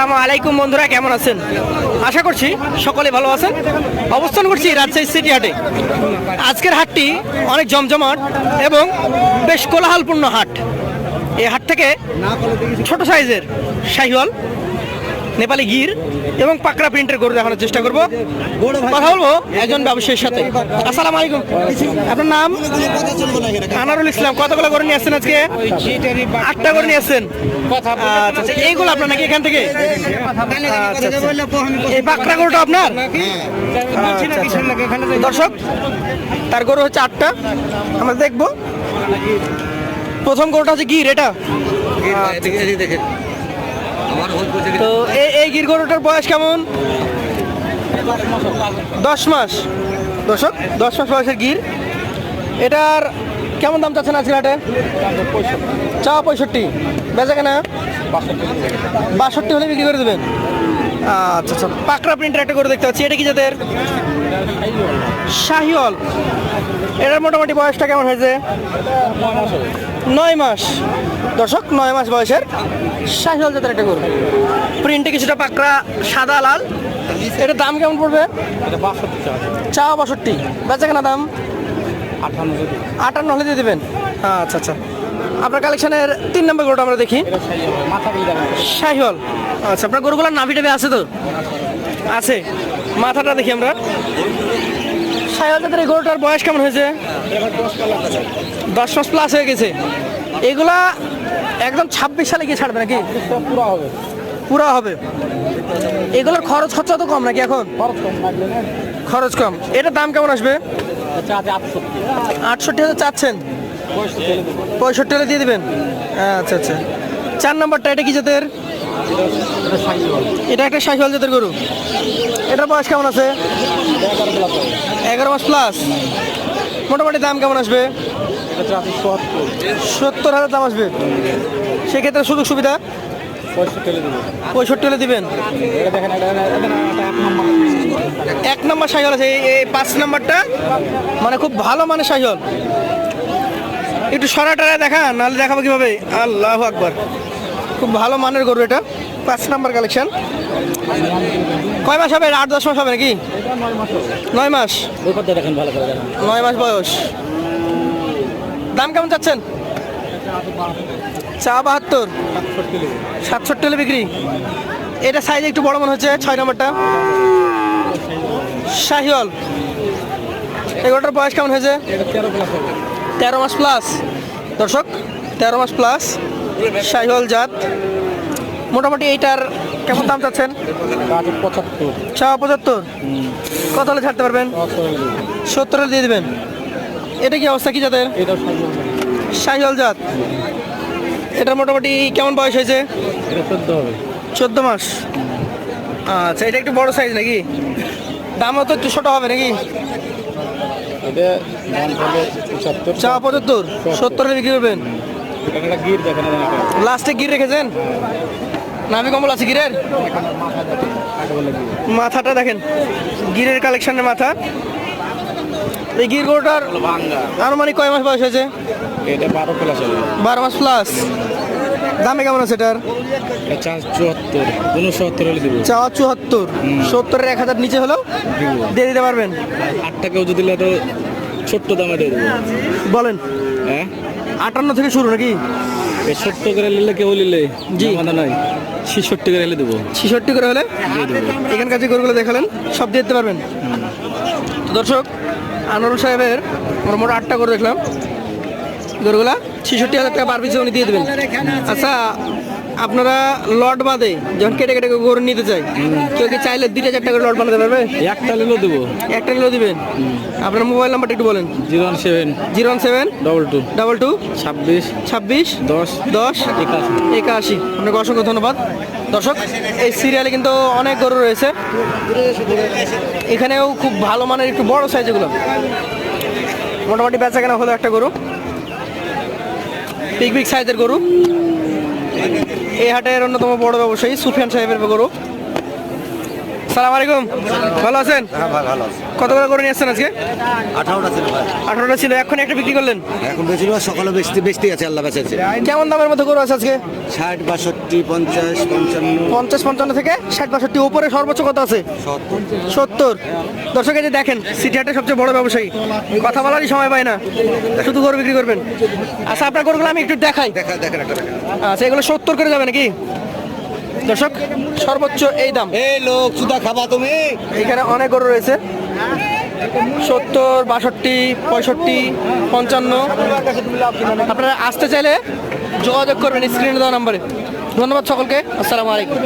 আসসালামু আলাইকুম বন্ধুরা, কেমন আছেন? আশা করছি সকলে ভালো আছেন। অবস্থান করছি রাজশাহী সিটি হাটে। আজকের হাটটি অনেক জমজমাট এবং বেশ কোলাহলপূর্ণ হাট। এই হাট থেকে ছোট সাইজের শাহিওয়াল নেপালি গির এবং পাকড়া প্রিন্টের গরু দেখানোর চেষ্টা করব। কথা বলব একজন ব্যবসায়ীর সাথে। আসসালামু আলাইকুম। আপনার নাম? আনারুল ইসলাম। কতগুলো গরু নিয়ে আসছেন আজকে? আটটা গরু নিয়ে আসছেন। আচ্ছা আচ্ছা এইগুলো আপনার নাকি এখান থেকে? আচ্ছা, আচ্ছা। এই বাঁকড়া গরুটা আপনার। দর্শক তার গরু হচ্ছে আটটা। আমরা দেখব। প্রথম গরুটা হচ্ছে গির এটা? তো এই গির গরুটার বয়স কেমন? দশ মাস। দর্শক, দশ মাস বয়সের গির। এটার কেমন দাম চাচ্ছেন আজকে হাটে? চাওয়া পঁয়ষট্টি। বেচা কেনা? বাষট্টি হলে বিক্রি করে দেবেন। আচ্ছা আচ্ছা। পাকড়া প্রিন্টার একটা করে দেখতে পাচ্ছি। এটা কি জাতের? শাহিওয়াল। এটার মোটামুটি বয়সটা কেমন হয়েছে? নয় মাস। দর্শক নয় মাস বয়সের শাহিওয়াল জাতের একটা গরু। প্রিন্টে কিছুটা পাকড়া সাদা লাল। এটার দাম কেমন পড়বে? চা বাষট্টি বেচা কেনা দাম? আটান্ন হলে দিয়ে দেবেন? আচ্ছা আচ্ছা। আপনার কালেকশনের তিন নম্বর গরুটা আমরা দেখি। শাহিওয়াল আচ্ছা আপনার গরুগুলোর নাভি টাভি আছে তো? আছে। মাথাটা দেখি আমরা। শাহিওয়াল জাতের এই গরুটার বয়স কেমন হয়েছে? দশ মাস প্লাস হয়ে গেছে। এগুলা একদম ছাব্বিশ সালে গিয়ে ছাড়বে নাকি? পুরা হবে। এগুলোর খরচ খরচা তো কম নাকি এখন? খরচ কম এটার দাম কেমন আসবে? আটষট্টি। হাজার চাচ্ছেন? পঁয়ষট্টি হলে দিয়ে দিবেন? আচ্ছা আচ্ছা। চার নম্বরটা এটা কি জাতের? এটা একটা শাহিওয়াল জাতের গরু। এটার বয়স কেমন আছে? এগারো মাস প্লাস মোটামুটি দাম কেমন আসবে? সত্তর। হাজার দাম আসবে। সেক্ষেত্রে সুযোগ সুবিধা? পঁয়ষট্টি হলে দিবেন। এক নম্বর। সাইকেল আছে এই- পাঁচ নম্বরটা। মানে খুব ভালো মানে সাইকেল একটু সরাটা দেখা নাহলে দেখাবো কীভাবে। আল্লাহ আকবর। খুব ভালো মানের গরু এটা। পাঁচ নাম্বার কালেকশন। কয় মাস হবে? আট দশ মাস হবে নাকি? নয় মাস নয় মাস বয়স। দাম কেমন চাচ্ছেন? চা বাহাত্তর। সাতষট্টি হলে বিক্রি। এটা সাইজ একটু বড় মনে হচ্ছে, ছয় নম্বরটা। শাহিওয়াল। এগুলোটার বয়স কেমন হয়েছে? তেরো মাস প্লাস দর্শক, তেরো মাস প্লাস শাহিওয়াল জাত। মোটামুটি এইটার কেমন দাম চাচ্ছেন? চা পঁচাত্তর। কত হলে ছাড়তে পারবেন? সত্তর দিয়ে দেবেন। এটা কি অবস্থা? কি জাতের? এটাও সাইজ শাহিওয়াল জাত। এটার মোটামুটি কেমন বয়স হয়েছে? চোদ্দ মাস। আচ্ছা এটা একটু বড় সাইজ নাকি? দামও তো একটু ছোট হবে নাকি? এটা পঁচাত্তর। চা পঁচাত্তর। সত্তর। বিক্রি করবেন। লাস্টে গির রেখেছেন? নামি কমল আছে গিরের? মাথাটা দেখেন। গিরের কালেকশনের মাথা। এই গির গরুটার আনুমানিক কয় মাস বয়স হয়েছে? এটা বারো প্লাস বারো মাস প্লাস দামে কেমন আছে এটার? চুয়াত্তর উনসত্তর হলে দিব। চাওয়া চুয়াত্তর। সত্তরের এক হাজার নিচে হলেও দিয়ে দিতে পারবেন? আট টাকাও যদি তো ছোট্ট দামে দিয়ে দেবো। বলেন। হ্যাঁ? আটান্ন থেকে শুরু নাকি? ছোট্ট করে নিলে কেউ নিলে জি। আমাদের নয় ছিষট্টি করে নিলে দেবো। ছেষট্টি করে হলে? দিয়ে দেবো। এখানকার যে গরুগুলো দেখালেন সব দিয়ে দিতে পারবেন? তো দর্শক আনোয়ারুল সাহেবের মোটামুটি মোট আটটা করে দেখলাম। গরুগুলা ছেষট্টি হাজার টাকা পার পিছিয়ে উনি দিয়ে দেবেন। আচ্ছা আপনারা লট বাদে যখন কেটে কেটে গরু নিতে চাই কেউ কি চাইলে দুইটা চারটা করে লট বানাতে পারবে? একটা নিলেও দেবো। একটা নিলেও দিবেন? আপনার মোবাইল নাম্বারটা একটু বলেন। Zero one seven. Zero one seven. Double two. Double two. ছাব্বিশ। ছাব্বিশ। দশ। দশ। একাশি। একাশি। আপনাকে অসংখ্য ধন্যবাদ। দর্শক এই সিরিয়ালে কিন্তু অনেক গরু রয়েছে। এখানেও খুব ভালো মানের একটু বড় সাইজ এগুলো। মোটামুটি বেচা কেনা হলো একটা গরু। বিগ বিগ সাইজের গরু। এই হাটের অন্যতম বড় ব্যবসায়ী সুফিয়ান সাহেবের গরু। সালাম আলাইকুম। ভালো আছেন? হ্যাঁ ভালো আছে। কত করে করে নিয়ে আসছেন আজকে? আঠারোটা ছিল আঠারোটা ছিল এখন একটা বিক্রি করলেন? এখন বেশিরভাগ সকালে বেশি বেশি আছে আল্লাহ বেঁচেছে। কেমন দামের মধ্যে গরু আছে আজকে? ষাট বাষট্টি পঞ্চাশ পঞ্চান্ন। পঞ্চাশ পঞ্চান্ন থেকে ষাট বাষট্টি উপরে সর্বোচ্চ কত আছে? সত্তর। দর্শক যে দেখেন সিটি হাটের সবচেয়ে বড় ব্যবসায়ী। কথা বলারই সময় পায় না। শুধু গরু বিক্রি করবেন। আচ্ছা আপনার গরুগুলো আমি একটু দেখাই। দেখা দেখেন একটা আচ্ছা এগুলো সত্তর করে যাবে নাকি? দর্শক সর্বোচ্চ এই দাম। এই লোক সুদা খাবা তুমি। এখানে অনেক গরু রয়েছে। সত্তর বাষট্টি পঁয়ষট্টি পঞ্চান্ন। আপনারা আসতে চাইলে যোগাযোগ করবেন স্ক্রিনে দেওয়া নাম্বারে। ধন্যবাদ সকলকে। আসসালামু আলাইকুম।